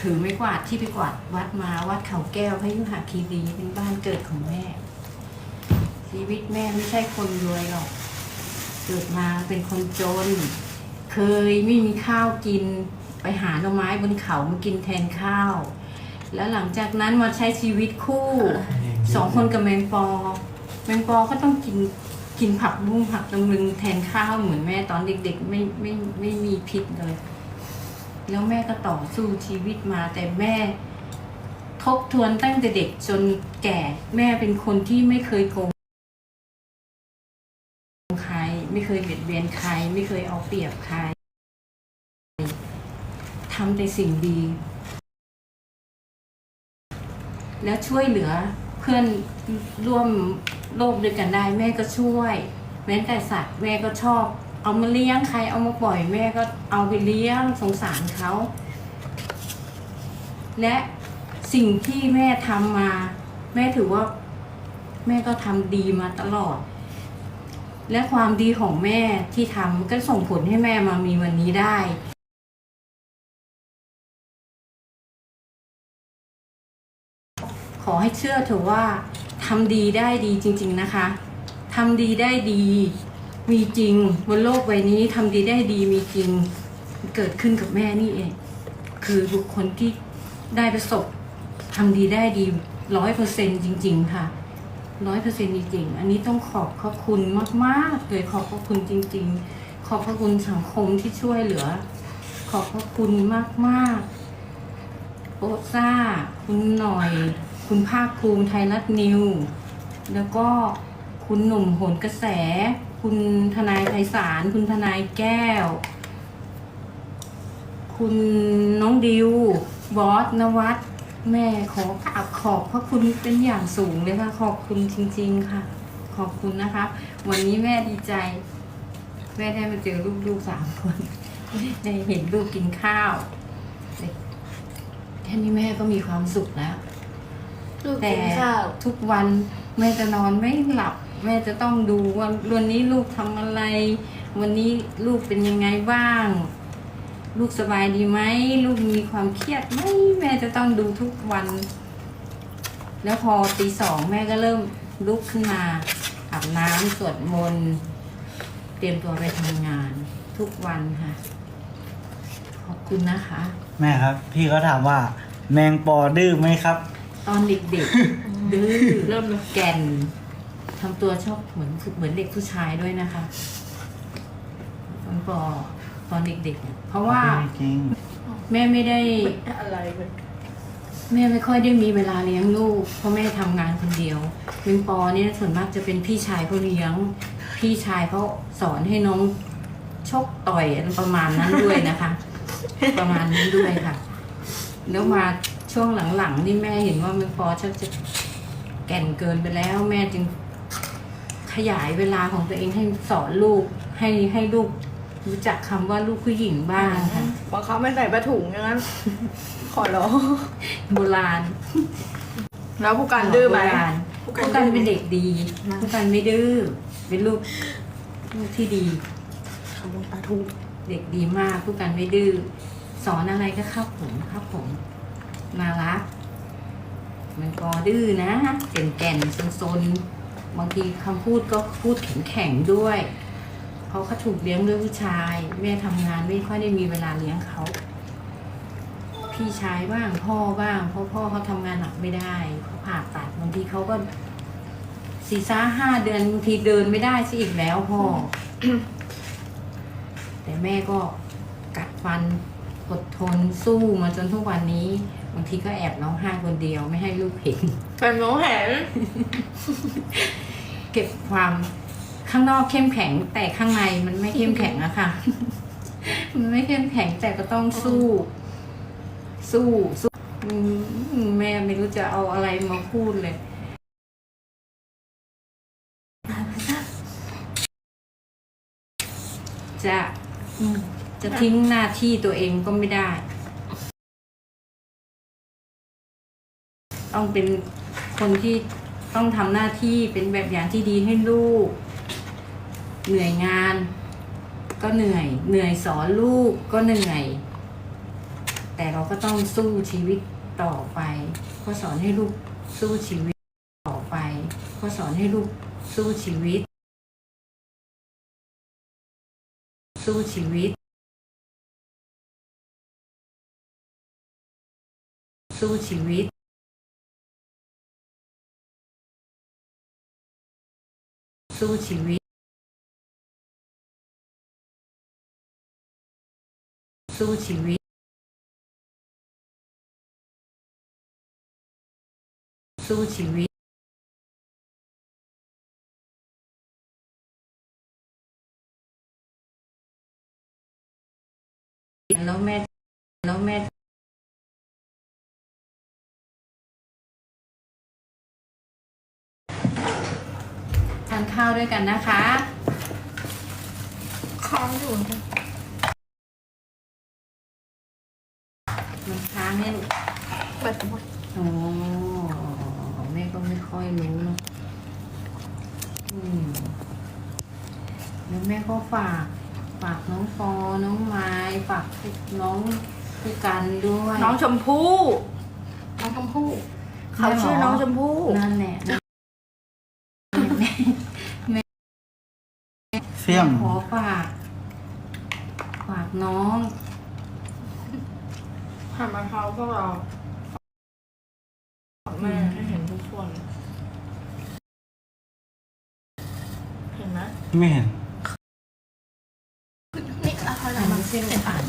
ถือไม้กวาดที่ไปกวาดวัดมาวัดเขาแก้วพยุหคีรีเป็นบ้านเกิดของแม่ ชีวิตแม่ไม่ใช่คนรวยหรอก เกิดมาเป็นคนจน เคยไม่มีข้าวกินไปหาหน่อไม้บนเขามากินแทนข้าว แล้วหลังจากนั้นมาใช้ชีวิตคู่สองคนกับแมงปอ แมงปอก็ต้องกินกินผักบุ้งผักตำลึงแทนข้าวเหมือนแม่ตอนเด็กๆ ไม่ไม่ไม่มีพิษเลย แล้วแม่ก็ต่อสู้ชีวิตมาแต่แม่ทบทวนตั้งแต่เด็กจนแก่ แม่เป็นคนที่ไม่เคยโกงใคร ไม่เคยเบียดเบียนใคร ไม่เคยเอาเปรียบใครทำแต่สิ่งดี แล้วช่วยเหลือเพื่อนร่วมโลกด้วยกันได้ แม่ก็ช่วย แม้แต่สัตว์แม่ก็ชอบ เอามาเลี้ยงใครเอามาปล่อยแม่ก็เอาไปเลี้ยงสงสารเขา และสิ่งที่แม่ทำมา แม่ถือว่า แม่ก็ทำดีมาตลอด และความดีของแม่ที่ทำก็ส่งผลให้แม่มามีวันนี้ได้ขอให้เชื่อเถอะว่าทำดีได้ดีจริง ๆนะคะทำดีได้ดี มีจริงบนโลกใบนี้ทำดีได้ดีมีจริงเกิดขึ้นกับแม่นี่เอง คือบุคคลที่ได้ประสบทำดีได้ดีร้อยเปอร์เซ็นจริง ๆ ค่ะร้อยเปอร์เซ็นจริงๆ อันนี้ต้องขอบขอบคุณมากๆเลยขอบพระคุณจริง ๆ ขอบพระคุณสังคมที่ช่วยเหลือ ขอบพระคุณมากๆโอซ่า คุณหน่อย คุณภาคภูมิไทยรัฐนิว แล้วก็คุณหนุ่มโหนกระแส คุณทนายไพศาลคุณทนายแก้ว คุณน้องดิว บอสนวัตแม่ขอกราบขอบพระคุณเป็นอย่างสูงเลยค่ะ ขอบคุณจริง ๆ ค่ะ ขอบคุณนะคะ วันนี้แม่ดีใจ แม่ได้มาเจอลูกๆสามคนได้เห็นลูกกินข้าวแค่นี้แม่ก็มีความสุขแล้ว ลูกแต่กินข้าว ทุกวันแม่จะนอนไม่หลับ แม่จะต้องดูว่าวันนี้ลูกทำอะไร วันนี้ลูกเป็นยังไงบ้าง ลูกสบายดีไหมลูกมีความเครียดไหมแม่จะต้องดูทุกวัน แล้วพอตีสองแม่ก็เริ่มลุกขึ้นมาอาบน้ำสวดมนต์เตรียมตัวไปทำงานทุกวันค่ะ ขอบคุณนะคะ แม่ครับ พี่เขาถามว่า แมงปอดื้อไหมครับ ตอนเด็กๆดื้อเริ่มแก่น ทำตัวชอบเหมือนเหมือนเด็กผู้ชายด้วยนะคะตอนปอตอนเด็กๆเนี่ยเพราะว่าจริงแม่ไม่ได้อะไรมันแม่ไม่ค่อยได้มีเวลาเลี้ยงลูกเพราะแม่ทำงานคนเดียวเมงปอเนี่ยส่วนมากจะเป็นพี่ชายเขาเลี้ยง พี่ชายเขาสอนให้น้องชกต่อยอะไรประมาณนั้นด้วยนะคะ ประมาณนั้นด้วยค่ะ แล้วมาช่วงหลังๆนี่แม่เห็นว่าเมงปอชักจะแก่นเกินไปแล้ว แม่จึง ขยายเวลาของตัวเองให้สอนลูกให้ให้ลูกรู้จักคำว่าลูกผู้หญิงบ้างค่ะบอกเขาไม่ใส่ผ้าถุงอย่างนั้น ขอร้องโบราณแล้วผู้การดื้อไหมโบราณผู้ผู้กักันนดื้อไหมเป็นเด็กดีนะผู้กันไม่ดื้อเป็นลูกลูกที่ดีขโมยปลาทูเด็กดีมากผู้กันไม่ดื้อสอนอะไรก็เข้าผมเข้าผมน่ารักมันก็ดื้อนะแก่นแก่นๆซนๆ บางทีคำพูดก็พูดแข็งแข็งๆด้วยเขาเขาถูกเลี้ยงด้วยผู้ชาย แม่ทำงานไม่ค่อยได้มีเวลาเลี้ยงเขาพี่ชายบ้างพ่อบ้างเพราะพ่อเขาทำงานหนักไม่ได้เขาผ่าตัดบางทีเขาก็สี่ซ่าห้าเดือนบางทีเดินไม่ได้ซะอีกแล้วพ่อ แต่แม่ก็กัดฟันอดทนสู้มาจนทุกวันนี้างทีก็แอบร้องไห้คนเดียวไม่ให้ลูกเห็นเป็นน้องแหนเก็บความข้างนอกเข้มแข็งแต่ข้างในมันไม่เข้มแข็งอะค่ะ มันไม่เข้มแข็งแต่ก็ต้องสู้ สู้สู้อืมแม่ไม่รู้จะเอาอะไรมาพูดเลยจะอืมจะทิ้งหน้าที่ตัวเองก็ไม่ได้ ต้องเป็นคนที่ต้องทำหน้าที่เป็นแบบอย่างที่ดีให้ลูก เหนื่อยงาน ก็เหนื่อย เหนื่อยสอนลูกก็เหนื่อย แต่เราก็ต้องสู้ชีวิตต่อไป ก็สอนให้ลูกสู้ชีวิตต่อไป ก็สอนให้ลูกสู้ชีวิต สู้ชีวิต สู้ชีวิต สู้ชีวิต สู้ชีวิต สู้ชีวิต แล้วแม่แล้วแม่านข้าวด้วยกันนะคะค้างอยู่มันค้างให้ลูกเปิดหมดอ๋อแม่ก็ไม่ค่อยรู้เนอะอืมแล้วแม่ก็ฝาก ฝากน้องฟอน้องไม้ฝากน้องผู้กันด้วยน้องชมพู่น้องชมพู่เขาชื่อน้องชมพู่นั่นแหละแม่แม่ เสี่ยมขอฝากฝากน้อง ผ่านมาเขาพวกเราแม่ให้เห็นทุกคน เห็นไหมไม่เห็น นี่เอาเขาอ่านมาไม่ใช่ลูกอ่าน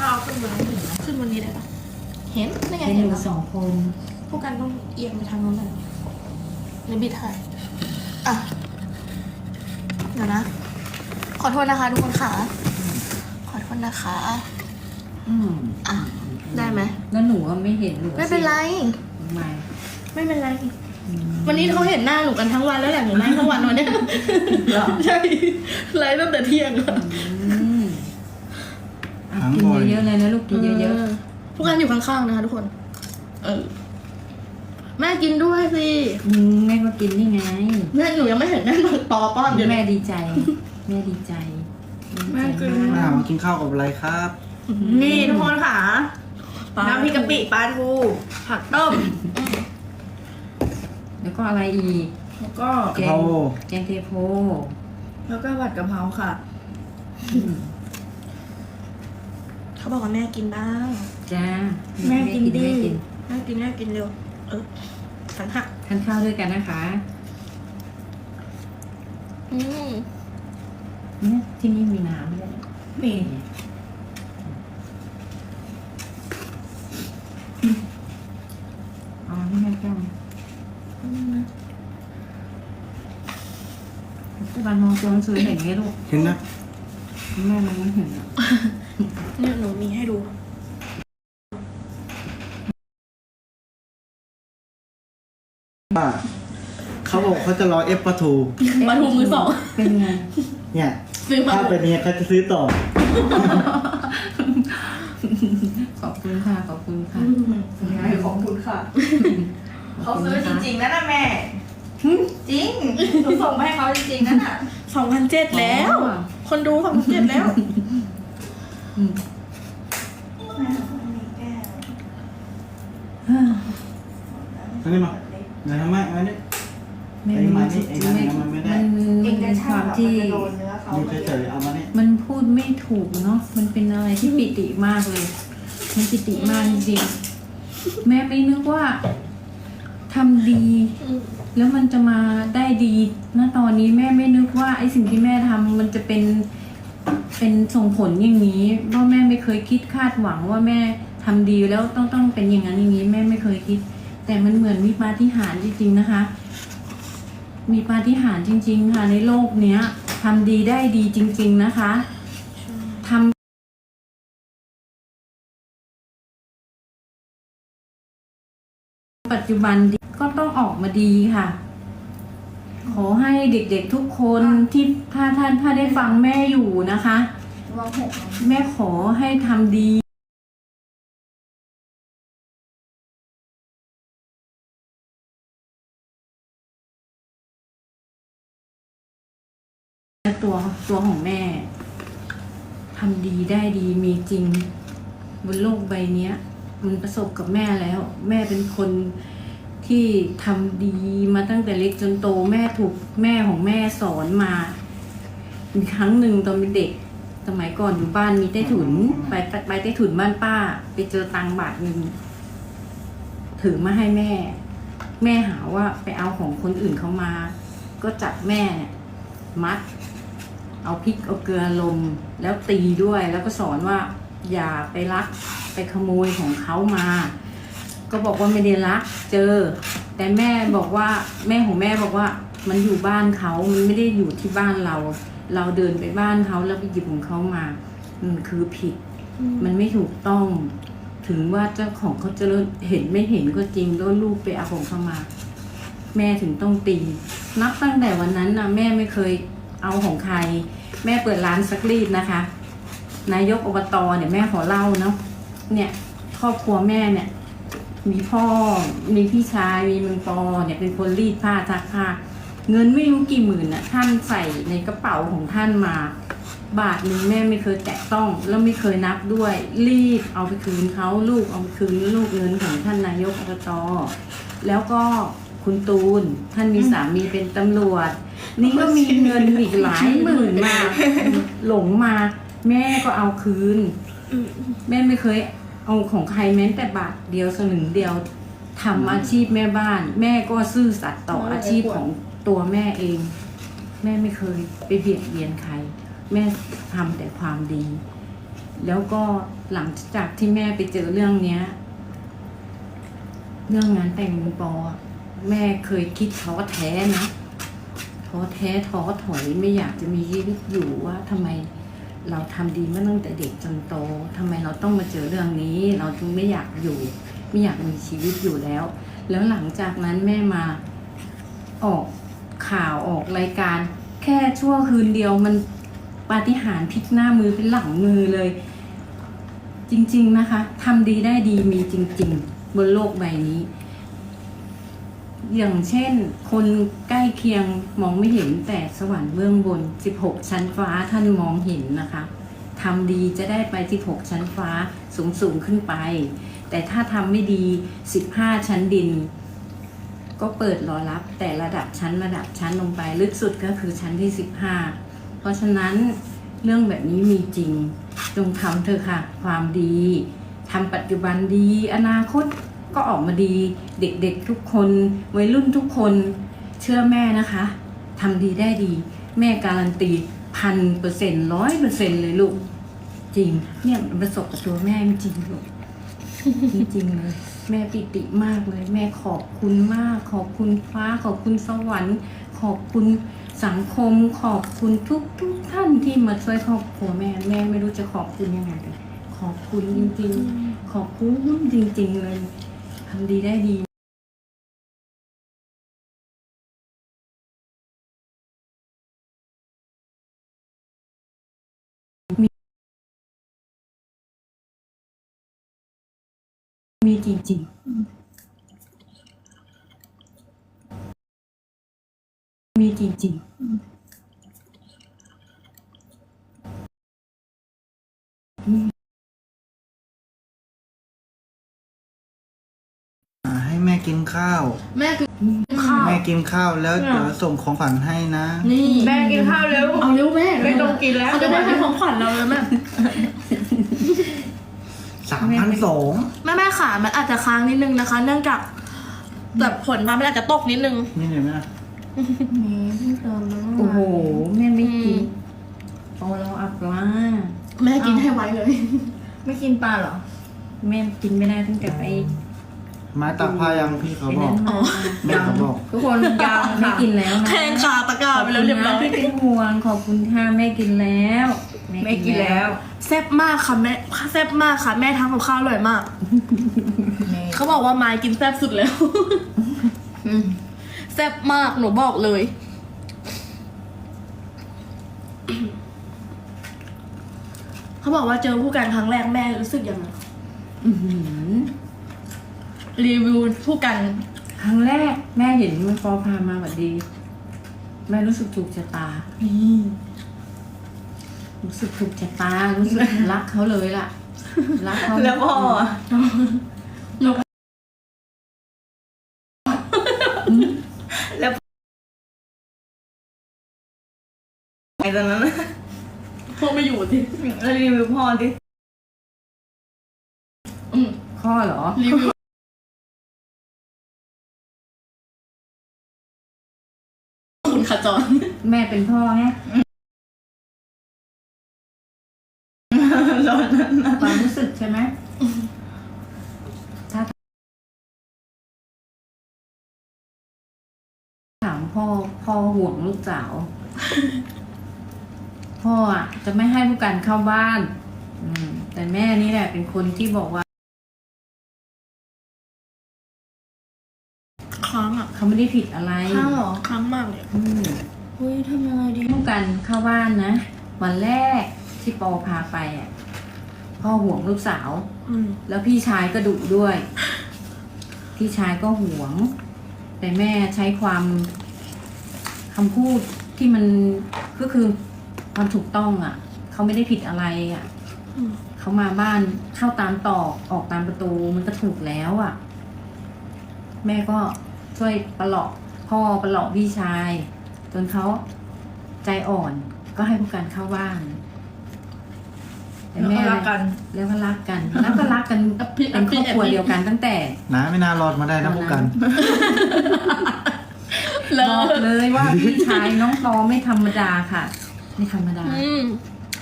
เอาขึ้นบนนี้เห็นไหมขึ้นบนนี้ได้ปะเห็นนี่ไงเป็นเห็อนยู่แล้วสองคนพวกกันต้องเอียงไปทางโน้นหน่อยหรือบิดถ่ายอะ เดี๋ยวนะ ขอโทษนะคะทุกคนค่ะ ขอโทษนะคะ อืมอะ ได้ไหม แล้วหนูว่าไม่เห็นหนูไม่เป็นไร ทำไมไม่เป็นไร วันนี้เขาเห็นหน้าหนูกันทั้งวันแล้วแหละหนูนั่งทั้งวันวันเนี้ยใช่ ไลฟ์ตั้งแต่เที่ยงอะอืมอะทั้งกินบ่อยเยอะๆเลยนะลูกกินเยอะๆ พวกกันอยู่ข้างๆนะคะทุกคน เออ แม่กินด้วยสิๆอืมแม่ก็กินนี่ไง แม่หนูยังไม่เห็นแม่มาปอป้อนอยู่เลแม่ยดีใจ แม่ดีใจแม่กินดีใจมามากินข้าวกับอะไรครับ นี่ทุกคนค่ะ น้ำพริกกะปิปลาทูผักต้ม แล้วก็อะไรอีกแล้วก็ กะเพรา แกงเทโพแล้วก็ผัดกะเพราค่ะ อืมเขาบอกว่าแม่กินบ้าง จ้าแม่กินดิ แม่กินแม่กินแม่กินเร็ว เออสันหักทานข้าวด้วยกันนะคะอืมเนี่ยที่นี่มีน้ำด้วยมีอ๋อนี่แม่แก้วผู้การมองตัวหนังสือเห็นไหมลูกเห็นนะแม่มันไม่เห็นอะ เนี่ยหนูมีให้ดู ว่าเขาบ อกเขาจะรอเอฟปลาทูปลาทูมือสองเป็นไง เนี่ยซื้อมาถ้าเป็นเนี่ยเขาจะซื้อต่อ ขอบคุณค่ะ ขอบคุณค่ะ ขอบคุณค่ะขเขาบคุณซื้อจค่ะริงๆนะนะแม่ จริงหนูส่งไปให้เขาจริงๆนั่นน่ะ สองพันเจ็ดแล้วคนดูสองพันเจ็ดแล้วอืมอันนี้มาไหนทำไมอันนี้ ไม่ไอ้มานี่ไอ้นั่นไม่มันไม่ได้มันเป็นความที่อยู่เฉยๆเอามานี่มันพูดไม่ถูกเนาะ มันเป็นอะไรที่ปิติมากเลย มันปิติมากจริงๆแม่ไม่นึกว่าทำดี แล้วมันจะมาได้ดีณตอนนี้แม่ไม่นึกว่าไอ้สิ่งที่แม่ทำมันจะเป็น เป็นส่งผลอย่างนี้เพราะแม่ไม่เคยคิดคาดหวังว่าแม่ทำดีแล้วต้องต้องเป็นอย่างนั้นอย่างนี้ แม่ไม่เคยคิด แต่มันเหมือนมีปาฏิหาริย์จริงๆนะคะ มีปาฏิหาริย์จริง ๆ ค่ะในโลกเนี้ยทำดีได้ดีจริง ๆนะคะทำปัจจุบันดีก็ต้องออกมาดีค่ะ ขอให้เด็กๆทุกคนที่ถ้าท่านถ้าได้ฟังแม่อยู่นะคะ แม่ขอให้ทำดี ตัวตัวของแม่ทำดีได้ดีมีจริง บนโลกใบเนี้ยมันประสบกับแม่แล้ว แม่เป็นคนที่ทำดีมาตั้งแต่เล็กจนโตแม่ถูกแม่ของแม่สอนมามีครั้งหนึ่งตอนเป็นเด็ก สมัยก่อนอยู่บ้านมีใต้ถุนไปไปใต้ถุนบ้านป้า ไปเจอตังบาทหนึ่งถือมาให้แม่ แม่หาว่าไปเอาของคนอื่นเขามา ก็จับแม่เนี่ยมัด เอาพริกเอาเกลือลงแล้วตีด้วย แล้วก็สอนว่าอย่าไปลักไปขโมยของเขามา ก็บอกว่าไม่ได้ลักเจอ แต่แม่บอกว่าแม่ของแม่บอกว่ามันอยู่บ้านเขามันไม่ได้อยู่ที่บ้านเรา เราเดินไปบ้านเขาแล้วไปหยิบของเขามามันคือผิด มันไม่ถูกต้อง ถึงว่าเจ้าของเขาจะเห็นไม่เห็นก็จริงแล้วลูกไปเอาของเขามา แม่ถึงต้องตี นับตั้งแต่วันนั้นนะแม่ไม่เคย เอาของใคร แม่เปิดร้านซักรีดนะคะ นายกอบตเนี่ยแม่ขอเล่าเนาะเนี่ยครอบครัวแม่เนี่ย มีพ่อมีพี่ชายมีมึงปอเนี่ยเป็นคนรีดผ้าซักผ้าเงินไม่รู้กี่หมื่นน่ะท่านใส่ในกระเป๋าของท่านมา บาทหนึ่งแม่ไม่เคยแตะต้องแล้วไม่เคยนับด้วย รีบเอาไปคืนเขาลูกเอาไปคืนลูกเงินของท่านนายกอบตแล้วก็คุณตูน ท่านมีสามีเป็นตำรวจ นี่ก็มีเงินอีกหลายหมื่นมา หลงมา แม่ก็เอาคืน แม่ไม่เคยเอาของใครแม้แต่บาทเดียวสลึงเดียวทำอาชีพแม่บ้าน แม่ก็ซื่อสัตย์ต่ออาชีพของตัวแม่เอง แม่ไม่เคยไปเบียดเบียนใคร แม่ทำแต่ความดี แล้วก็หลังจากที่แม่ไปเจอเรื่องเนี้ย เรื่องงานแต่งมึงปออะแม่เคยคิดท้อแท้นะ ท้อแท้ท้อถอยไม่อยากจะมีชีวิตอยู่ว่าทำไมเราทำดีมาตั้งแต่เด็กจนโตทำไมเราต้องมาเจอเรื่องนี้ เราจึงไม่อยากอยู่ ไม่อยากมีชีวิตอยู่แล้ว แล้วหลังจากนั้นแม่มาออกข่าวออกรายการ แค่ชั่วคืนเดียวมันปาฏิหาริย์พลิกหน้ามือเป็นหลังมือเลย จริง ๆนะคะทำดีได้ดีมีจริง ๆ บนโลกใบนี้ อย่างเช่น คนใกล้เคียงมองไม่เห็นแต่สวรรค์เบื้องบน 16 ชั้นฟ้าท่านมองเห็นนะคะทำดีจะได้ไป 16 ชั้นฟ้าสูงสูงขึ้นไป แต่ถ้าทำไม่ดี 15 ชั้นดิน ก็เปิดรอรับแต่ระดับชั้นระดับชั้นลงไป ลึกสุดก็คือชั้นที่ 15 เพราะฉะนั้นเรื่องแบบนี้มีจริง จงทำเถอะค่ะ ความดีทำปัจจุบันดีอนาคต ก็ออกมาดีเด็กๆทุกคนวัยรุ่นทุกคนเชื่อแม่นะคะทำดีได้ดี แม่การันตีพันเปอร์เซ็นต์ร้อยเปอร์เซ็นต์เลยลูก จริง เนี่ยประสบกับตัวแม่จริงลูกจริงเลยแม่ปิติมากเลย แม่ขอบคุณมาก ขอบคุณฟ้า ขอบคุณสวรรค์ ขอบคุณสังคม ขอบคุณทุกทุกท่านที่มาช่วยครอบครัวแม่แม่ไม่รู้จะขอบคุณยังไงเลยขอบคุณจริง ๆ ขอบคุณจริง ๆ เลยำดีได้ดีมีจริงๆ มีจริงๆ กินข้าว แม่คือข้าว แม่กินข้าวแล้วเดี๋ยวส่งของขวัญให้นะ นี่แม่กินข้าวเร็ว เอาเร็วแม่ไม่ต้องกินแล้ว เขาจะได้ให้ของขวัญเราแล้วแม่สามพันสองแม่แม่ขามันอาจจะค้างนิดนึงนะคะ เนื่องจากแบบผลมามันอาจจะตกนิดนึง นี่เห็นไหมโอ้โห แม่ไม่กินอืมโอ้เราอับลาแม่กินให้ไว้เลย ไม่กินปลาเหรอ แม่กินไม่ได้ตั้งแต่ไป ไม้ตักผ้ายังพี่เขาไอ้บอนั้กนมาแม่เขาบอก ทุกคนยังไม่ค่ะกินแล้วนะแทงขาตะกร้าไปแล้วเรียบร้อยขบคุณนะที่เป็นห่วงขอบคุณค่ะแม่กินแล้วไม่กินแล้วแซ่บมากค่ะแม่แซ่บมากค่ะแม่ทำกับข้าวอร่อยมาก เขาบอกว่าไม้กินแซ่บสุดแล้วอืมแซ่บมากหนูบอกเลย เขาบอกว่าเจอผู้การครั้งแรกแม่รู้สึกยังไงอื้อหือ รีวิวผู้กัน ครั้งแรกแม่เห็นมันฟอพามาแบบดี แม่รู้สึกถูกชะตารู้สึกถูกชะตา รู้สึกรักเขาเลยล่ะ รักเขาแล้วพ่ออะแล้วไอ้ตอนนั้นน่ะพ่อไม่อยู่ที่แล้วรีวิวพ่อดิพ่อเหรอรีวิว ขจร แม่เป็นพ่อไงตอนนั้นน่ะความรู้สึกใช่ไหมถ้าถามพ่อพ่อห่วงลูกสาว พ่ออะ จะไม่ให้ผู้การเข้าบ้าน อืม แต่แม่นี่แหละเป็นคนที่บอกว่า เขาไม่ได้ผิดอะไรค้างเหรอค้างมากเลยอืมเฮ้ยทำยังไงดีผู้กันเข้าบ้านนะ วันแรกที่ปอพาไปอะพ่อห่วงลูกสาว อืมแล้วพี่ชายก็ดุด้วย พี่ชายก็หวง แต่แม่ใช้ความคำพูดที่มันก็คือความถูกต้องอะ เขาไม่ได้ผิดอะไรอะ อืมเขามาบ้านเข้าตามตอกออกตามประตูมันก็ถูกแล้วอะ แม่ก็ ช่วยประหลอกพ่อประหลอกพี่ชาย จนเขาใจอ่อนก็ให้ผู้การเข้าบ้านแต่แล้วแม่ก็รักกัน แล้วก็รักกัน แล้วก็รักกันอะพี่เป็นครอบครัวอะพี่เดียวกันตั้งแต่นะไม่น่ารอดมาได้นะพวกกันเลิบอกกเลยว่าพี่ชายน้องตอไม่ธรรมดาค่ะ ไม่ธรรมดาอืม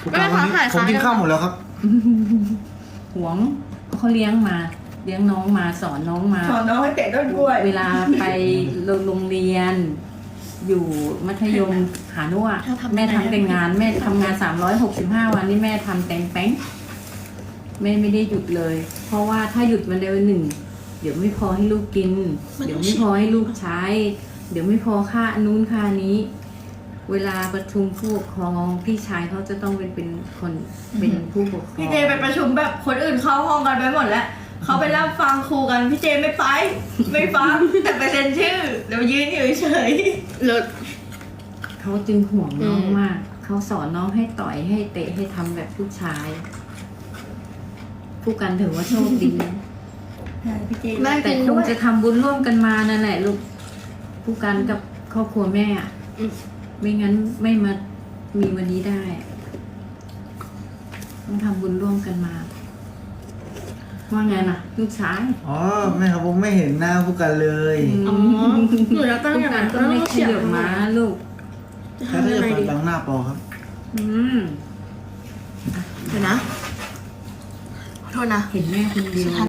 พวกกันวันนี้แม่คะผมกินขายข้าวหมดแล้วครับหวงเขาเลี้ยงมา เลี้ยงน้องมาสอนน้องมา สอนน้องให้เตะต้นกล้วย เวลาไปโรงเรียน อยู่มัธยมหานุ่ะแม่ทำแต่งงาน แม่ทำงานสามร้อยหกสิบห้าวันนี่แม่ทำแต่งแป้งแม่ไม่ได้หยุดเลย เพราะว่าถ้าหยุดมันเดือนหนึ่ง เดี๋ยวไม่พอให้ลูกกิน เดี๋ยวไม่พอให้ลูกใช้ เดี๋ยวไม่พอค่าอันนู้นค่านี้ เวลาประชุมผู้ปกครองพี่ชายเขาจะต้องเป็นเป็นคนเป็นผู้ปกครองพี่เจไปประชุมแบบคนอื่นเข้าห้องกันไปหมดแล้ว เขาไปรับฟังครูกันพี่เจไม่ไป ไม่ฟัง แต่ไปเซ็นชื่อเดี๋ยวยืนอยู่เฉยเลิกเขาจึงห่วงน้องอืมมาก เขาสอนน้องให้ต่อยให้เตะให้ทำแบบผู้ชาย ผู้กันถือว่าโชคดี ใช่พี่เจแม่แต่กินคด้งวยจะทำบุญร่วมกันมานั่นแหละลูกผู้กันกับครอบครัวแม่อะอืม ไม่งั้นไม่มามีวันนี้ได้ ต้องทำบุญร่วมกันมา ว่าไงน่ะลูกชายอ๋อแม่ครับผมไม่เห็นหน้าพวกกันเลยอ๋อหนูจะตั้งผู้อย่างกันั้นนก็ไม่ขยับมาลูกจะแค่ทำถ้ายังจะไงเปิดดีบังหน้าปอครับ อืมเดี๋ยวนะขอโทษนะ เห็นแม่คนเดียว